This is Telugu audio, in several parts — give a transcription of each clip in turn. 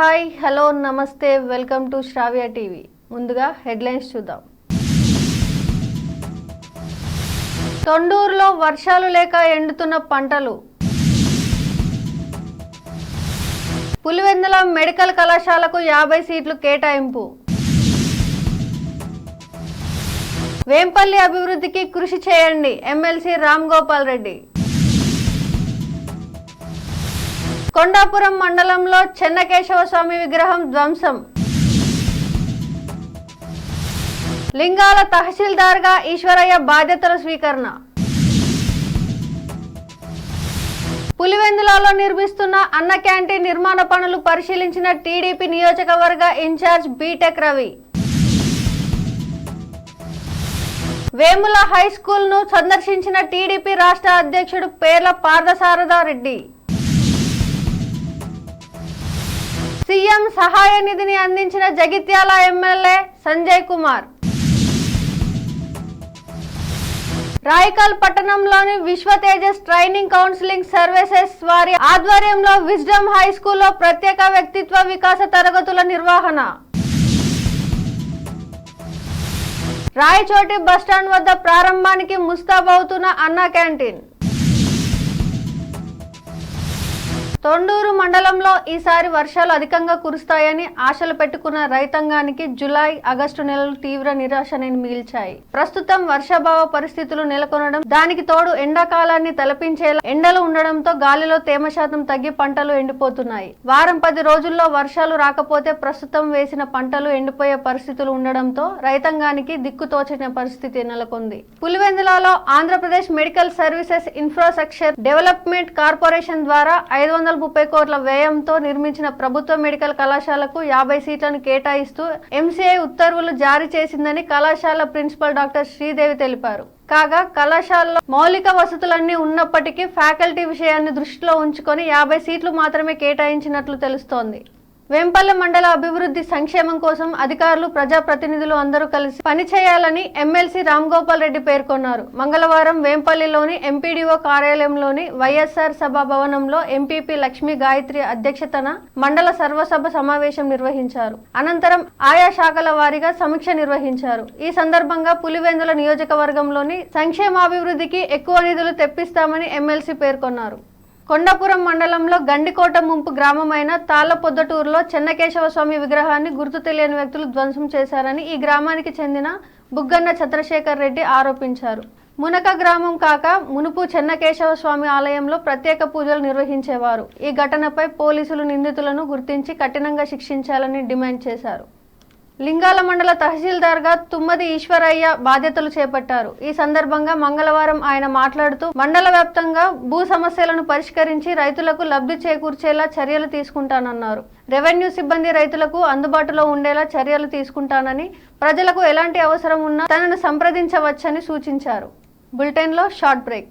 హాయ్ హలో నమస్తే వెల్కమ్ టు శ్రావ్య టీవీ. ముందుగా హెడ్లైన్స్ చూద్దాం. తొండూరులో వర్షాలు లేక ఎండుతున్న పంటలు. పులివెందుల మెడికల్ కళాశాలకు యాభై సీట్లు కేటాయింపు. వేంపల్లి అభివృద్ధికి కృషి చేయండి ఎమ్మెల్సీ రామ్ గోపాల్ రెడ్డి. కొండాపురం మండలంలో చెన్నకేశవ స్వామి విగ్రహం ధ్వంసం. లింగాల తహసీల్దార్గా ఈశ్వరయ్య బాధ్యతల స్వీకరణ. పులివెందులలో నిర్మిస్తున్న అన్న క్యాంటీన్ నిర్మాణ పనులు పరిశీలించిన టీడీపీ నియోజకవర్గ in-charge B Tech Ravi. Vemula high స్కూల్ను సందర్శించిన టీడీపీ రాష్ట్ర అధ్యక్షుడు పేర్ల పార్థసారథ రెడ్డి సీఎం సహాయ నిధిని అందించిన జగిత్యాల ఎమ్మెల్యే సంజయ్ కుమార్. రాయకల్ పట్టణంలోని Vishwa Tejas training counselling services వారి ఆధ్వర్యంలో విజ్డమ్ హై స్కూల్లో ప్రత్యేక వ్యక్తిత్వ వికాస తరగతుల నిర్వహణ. రాయచోటి బస్టాండ్ వద్ద ప్రారంభానికి ముస్తాబవుతున్న అన్నా క్యాంటీన్. తొండూరు మండలంలో ఈసారి వర్షాలు అధికంగా కురుస్తాయని ఆశలు పెట్టుకున్న రైతాంగానికి జులై ఆగస్టు నెలలు తీవ్ర నిరాశని మిగిల్చాయి. ప్రస్తుతం వర్షాభావ పరిస్థితులు నెలకొనడం దానికి తోడు ఎండాకాలాన్ని తలపించేలా ఎండలు ఉండడంతో గాలిలో తేమ శాతం తగ్గి పంటలు ఎండిపోతున్నాయి. వారం పది రోజుల్లో వర్షాలు రాకపోతే ప్రస్తుతం వేసిన పంటలు ఎండిపోయే పరిస్థితులు ఉండడంతో రైతాంగానికి దిక్కుతోచిన పరిస్థితి నెలకొంది. పులివెందులలో Andhra Pradesh medical services infrastructure development corporation ద్వారా ఐదు వందల ముప్పై కోట్ల వ్యయంతో నిర్మించిన ప్రభుత్వ మెడికల్ కళాశాలకు యాభై సీట్లను కేటాయిస్తూ ఎంసీఐ ఉత్తర్వులు జారీ చేసిందని కళాశాల ప్రిన్సిపల్ డాక్టర్ శ్రీదేవి తెలిపారు. కాగా కళాశాలలో మౌలిక వసతులన్నీ ఉన్నప్పటికీ ఫ్యాకల్టీ విషయాన్ని దృష్టిలో ఉంచుకొని యాభై సీట్లు మాత్రమే కేటాయించినట్లు తెలుస్తోంది. వేంపల్లె మండల అభివృద్ధి సంక్షేమం కోసం అధికారులు ప్రజాప్రతినిధులు అందరూ కలిసి పనిచేయాలని ఎమ్మెల్సీ రామ్ గోపాల్ రెడ్డి పేర్కొన్నారు. మంగళవారం వేంపల్లిలోని ఎంపీడీఓ కార్యాలయంలోని వైఎస్ఆర్ సభ భవనంలో ఎంపీపీ లక్ష్మీ గాయత్రి అధ్యక్షతన మండల సర్వసభ సమావేశం నిర్వహించారు. అనంతరం ఆయా శాఖల వారీగా సమీక్ష నిర్వహించారు. ఈ సందర్భంగా పులివెందుల నియోజకవర్గంలోని సంక్షేమాభివృద్ధికి ఎక్కువ నిధులు తెప్పిస్తామని ఎమ్మెల్సీ పేర్కొన్నారు. కొండాపురం మండలంలో గండికోట ముంపు గ్రామమైన తాళ్ళ పొద్దటూరులో చెన్నకేశవ స్వామి విగ్రహాన్ని గుర్తు తెలియని వ్యక్తులు ధ్వంసం చేశారని ఈ గ్రామానికి చెందిన బుగ్గన్న చంద్రశేఖర్ రెడ్డి ఆరోపించారు. మునక గ్రామం కాక మునుపు చెన్నకేశవ స్వామి ఆలయంలో ప్రత్యేక పూజలు నిర్వహించేవారు. ఈ ఘటనపై పోలీసులు నిందితులను గుర్తించి కఠినంగా శిక్షించాలని డిమాండ్ చేశారు. లింగాల మండల తహసీల్దార్గా తుమ్మది ఈశ్వరయ్య బాధ్యతలు చేపట్టారు. ఈ సందర్భంగా మంగళవారం ఆయన మాట్లాడుతూ మండల వ్యాప్తంగా భూ సమస్యలను పరిష్కరించి రైతులకు లబ్ధి చేకూర్చేలా చర్యలు తీసుకుంటానన్నారు. రెవెన్యూ సిబ్బంది రైతులకు అందుబాటులో ఉండేలా చర్యలు తీసుకుంటానని ప్రజలకు ఎలాంటి అవసరం ఉన్నా తనను సంప్రదించవచ్చని సూచించారు. బులెటిన్లో short break.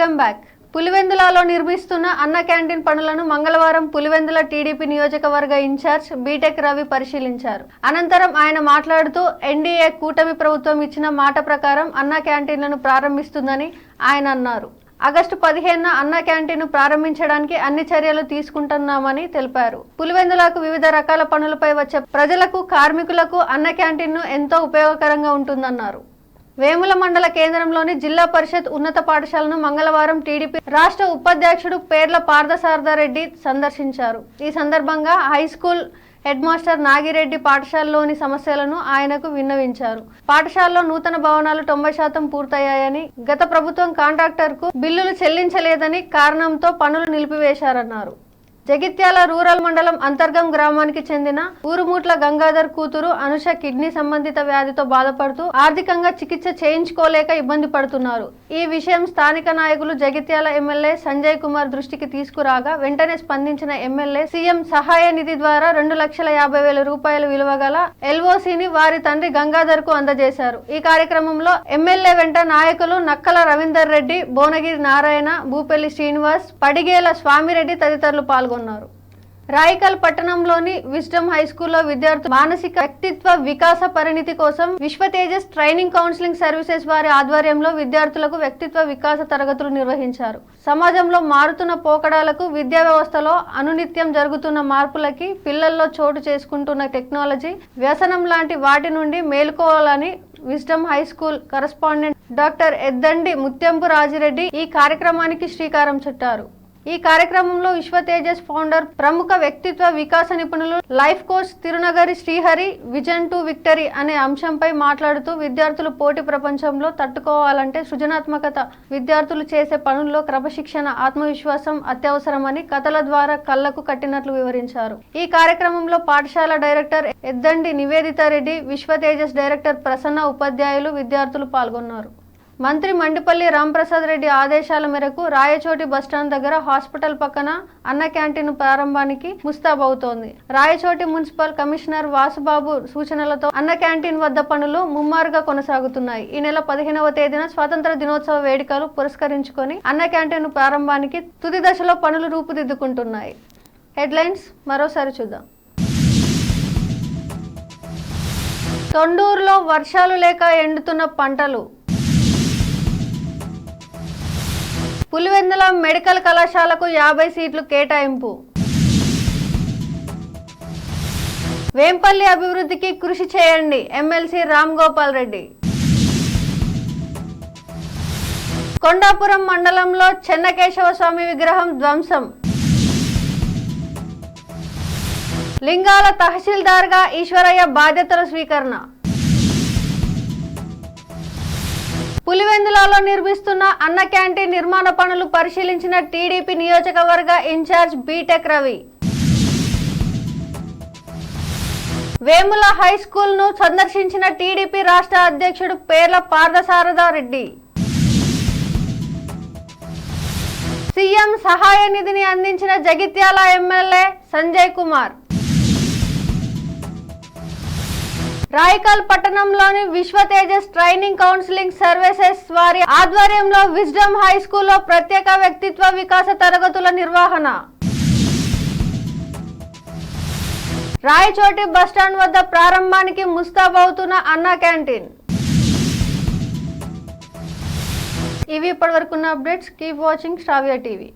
Welcome back. పులివెందులలో నిర్మిస్తున్న అన్న క్యాంటీన్ పనులను మంగళవారం పులివెందుల టీడీపీ నియోజకవర్గ ఇన్ఛార్జ్ బీటెక్ రవి పరిశీలించారు. అనంతరం ఆయన మాట్లాడుతూ ఎన్డీఏ కూటమి ప్రభుత్వం ఇచ్చిన మాట ప్రకారం అన్న క్యాంటీన్లను ప్రారంభిస్తుందని ఆయన అన్నారు. ఆగస్టు పదిహేనున అన్న క్యాంటీన్ ప్రారంభించడానికి అన్ని చర్యలు తీసుకుంటున్నామని తెలిపారు. పులివెందులకు వివిధ రకాల పనులపై వచ్చే ప్రజలకు కార్మికులకు అన్న క్యాంటీన్ను ఎంతో ఉపయోగకరంగా ఉంటుందన్నారు. వేముల మండల కేంద్రంలోని జిల్లా పరిషత్ ఉన్నత పాఠశాలను మంగళవారం టీడీపీ రాష్ట్ర ఉపాధ్యక్షుడు పేర్ల పార్థసారథారెడ్డి సందర్శించారు. ఈ సందర్భంగా high school head master Nagireddy పాఠశాలలోని సమస్యలను ఆయనకు విన్నవించారు. పాఠశాలలో నూతన భవనాలు తొంభై శాతం పూర్తయ్యాయని గత ప్రభుత్వం కాంట్రాక్టర్కు బిల్లులు చెల్లించలేదని కారణంతో పనులు నిలిపివేశారన్నారు. జగిత్యాల రూరల్ మండలం అంతర్గం గ్రామానికి చెందిన ఊరుమూట్ల గంగాధర్ కూతురు అనుష కిడ్నీ సంబంధిత వ్యాధితో బాధపడుతూ ఆర్థికంగా చికిత్స చేయించుకోలేక ఇబ్బంది పడుతున్నారు. ఈ విషయం స్థానిక నాయకులు జగిత్యాల ఎమ్మెల్యే సంజయ్ కుమార్ దృష్టికి తీసుకురాగా వెంటనే స్పందించిన ఎమ్మెల్యే సీఎం సహాయ నిధి ద్వారా రెండు లక్షల యాభై వేల రూపాయలు విలువ గల ఎల్ఓసిని వారి తండ్రి గంగాధర్కు అందజేశారు. ఈ కార్యక్రమంలో ఎమ్మెల్యే వెంట నాయకులు నక్కల రవీందర్ రెడ్డి భువనగిరి నారాయణ భూపల్లి శ్రీనివాస్ పడిగేల స్వామిరెడ్డి తదితరులు పాల్గొన్నారు. రాయికల్ పట్టణంలోని విజ్డమ్ హై స్కూల్లో విద్యార్థులు మానసిక వ్యక్తిత్వ వికాస పరిణితి కోసం విశ్వ తేజస్ ట్రైనింగ్ కౌన్సిలింగ్ సర్వీసెస్ వారి ఆధ్వర్యంలో విద్యార్థులకు వ్యక్తిత్వ వికాస తరగతులు నిర్వహించారు. సమాజంలో మారుతున్న పోకడాలకు విద్యా వ్యవస్థలో అనునిత్యం జరుగుతున్న మార్పులకి పిల్లల్లో చోటు చేసుకుంటున్న టెక్నాలజీ వ్యసనం లాంటి వాటి నుండి మేలుకోవాలని Wisdom high school correspondent doctor Eddandi Muthyampu Rajireddy ఈ కార్యక్రమానికి శ్రీకారం చుట్టారు. ఈ కార్యక్రమంలో విశ్వ తేజస్ ఫౌండర్ ప్రముఖ వ్యక్తిత్వ వికాస నిపుణులు life coach Thirunagari Srihari vision to victory అనే అంశంపై మాట్లాడుతూ విద్యార్థులు పోటీ ప్రపంచంలో తట్టుకోవాలంటే సృజనాత్మకత విద్యార్థులు చేసే పనుల్లో క్రమశిక్షణ ఆత్మవిశ్వాసం అత్యవసరమని కథల ద్వారా కళ్ళకు కట్టినట్లు వివరించారు. ఈ కార్యక్రమంలో పాఠశాల డైరెక్టర్ ఎద్దండి నివేదిత రెడ్డి విశ్వ తేజస్ డైరెక్టర్ ప్రసన్న ఉపాధ్యాయులు విద్యార్థులు పాల్గొన్నారు. మంత్రి మండిపల్లి రాంప్రసాద్ రెడ్డి ఆదేశాల మేరకు రాయచోటి బస్టాండ్ దగ్గర హాస్పిటల్ పక్కన అన్న క్యాంటీన్ ప్రారంభానికి ముస్తాబవుతోంది రాయచోటి మున్సిపల్ కమిషనర్ వాసుబాబు సూచనలతో అన్న క్యాంటీన్ వద్ద పనులు ముమ్మారుగా కొనసాగుతున్నాయి. ఈ నెల పదిహేనవ తేదీన స్వాతంత్ర దినోత్సవ వేడుకలు పురస్కరించుకొని అన్న క్యాంటీన్ ప్రారంభానికి తుది దశలో పనులు రూపుదిద్దుకుంటున్నాయి. హెడ్లైన్స్ మరోసారి చూద్దాం. తొండూరులో వర్షాలు లేక ఎండుతున్న పంటలు. పులివెందుల మెడికల్ కళాశాలకు యాభై సీట్లు కేటాయింపు. వేంపల్లి అభివృద్ధికి కృషి చేయండి ఎమ్మెల్సీ రామ్ గోపాల్ రెడ్డి. కొండాపురం మండలంలో చెన్నకేశవ స్వామి విగ్రహం ధ్వంసం. లింగాల తహసీల్దార్గా ఈశ్వరయ్య బాధ్యతల స్వీకరణ. పులివెందులలో నిర్మిస్తున్న అన్న క్యాంటీన్ నిర్మాణ పనులు పరిశీలించిన టీడీపీ నియోజకవర్గ in-charge B Tech Ravi. Vemula high స్కూల్ను సందర్శించిన టీడీపీ రాష్ట్ర అధ్యక్షుడు పేర్ల పార్థసారథారెడ్డి సీఎం సహాయ నిధిని అందించిన జగిత్యాల ఎమ్మెల్యే సంజయ్ కుమార్. రాయకల్ పట్టణంలోని Vishwa Tejas training counselling services వారి ఆధ్వర్యంలో విజ్డమ్ హై స్కూల్లో ప్రత్యేక వ్యక్తిత్వ వికాస తరగతుల నిర్వహణ. రాయచోటి బస్టాండ్ వద్ద ప్రారంభానికి ముస్తాబవుతున్న అన్నా క్యాంటీన్. ఇవి ఇప్పటివరకున్న updates. Keep watching Shravya TV.